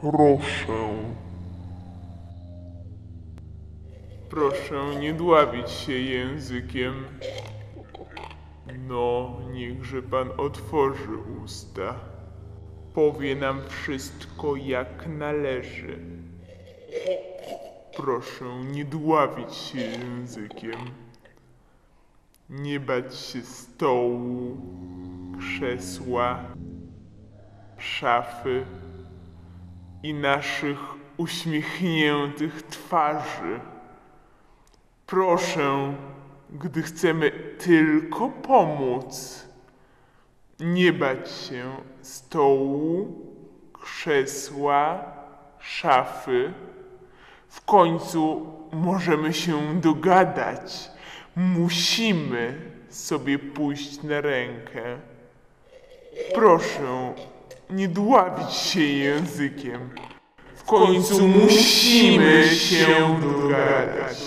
Proszę. Proszę nie dławić się językiem. No, niechże pan otworzy usta. Powie nam wszystko jak należy. Proszę nie dławić się językiem. Nie bać się stołu, krzesła, szafy i naszych uśmiechniętych twarzy. Proszę, gdy chcemy tylko pomóc, nie bać się stołu, krzesła, szafy. W końcu możemy się dogadać. Musimy sobie pójść na rękę. Proszę, nie dławić się językiem. W końcu musimy się dogadać.